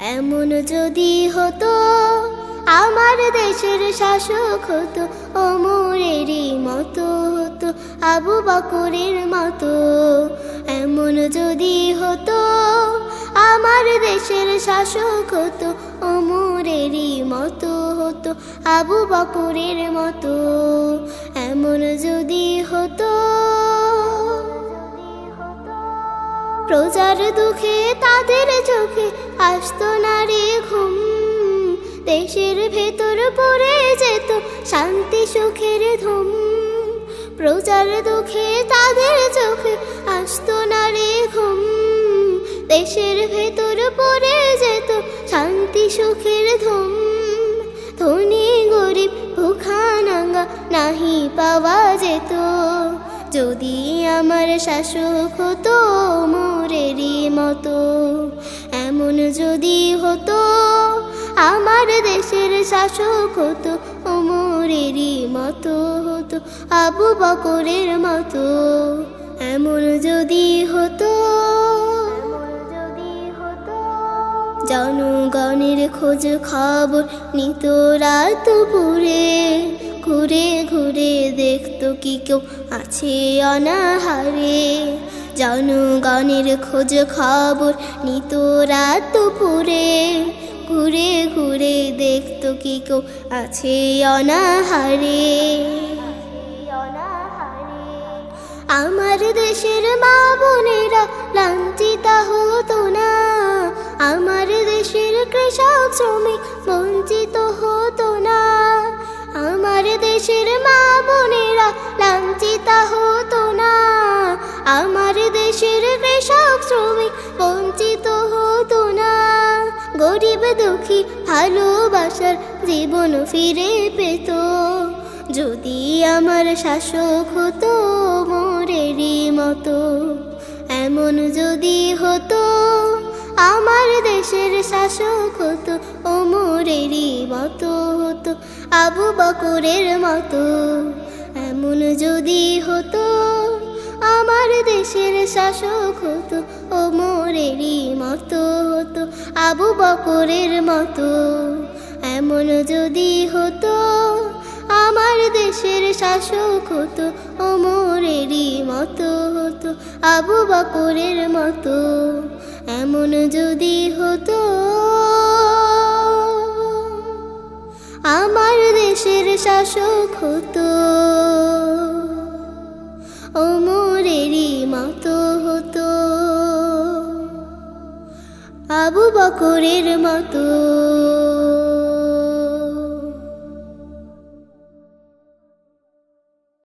এমন যদি হতো, আমার দেশের শাসক হতো, অমরেরই মতো হতো, আবু বকরের মতো। এমন যদি হতো, আমার দেশের শাসক হতো, অমরেরই মতো হতো, আবু বকরের মতো। এমন যদি হতো, প্রজার দুঃখে তাদের চোখে আসতো না রে ঘুম। দেশের ভেতর পড়ে যেত শান্তি সুখের ধুম। প্রজার দুঃখে তাদের চোখে আসতো না রে ঘুম। দেশের ভেতর পড়ে যেত শান্তি সুখের ধুম। ধনী, গরিব, ভুখা, নাঙ্গা নাহি পাওয়া যেত। যদি আমার শাসক হতো মোরেরই মতো এমন যদি হতো, আমার দেশের শাসক হতো মোরেরই মতো হতো, আবু বকরের মতো। এমন যদি হতো, জনগণের খোঁজ খবর নিত রাত পুরে ঘুরে ঘুরে দেখতো কি কেউ আছে অনাহারে। জনগণের খোঁজ খবর নিত রাত পুরে ঘুরে ঘুরে দেখতো কি কেউ আছে অনাহারে। আমার দেশের মা বোনেরা লাঞ্ছিত হতো না। আমার দেশের কৃষক শ্রমিক বঞ্চিত হতো না। আমার দেশের মা বোনেরা লাঞ্ছিত হতো না। আমার দেশের কৃষক শ্রমিক, বঞ্চিত হতো না। গরিব দুঃখী ভালোবাসার জীবন ফিরে পেত। যদি আমার শাসক হতো মোরেরই মতো, এমন যদি হতো আমার দেশের শাসক হতো ও মোরেরই মতো হতো, আবু বকরের মতো। এমন যদি হতো আমার দেশের শাসক হতো ও মোরেরই মতো হতো, আবু বকরের মতো। এমন যদি হতো, আমার দেশের শাসক হতো ও মোরেরই মতো হতো, আবু বকরের মতো। এমন যদি হতো, আমার দেশের শাসক হতো। মতো হতো। আবু বকরের মতো।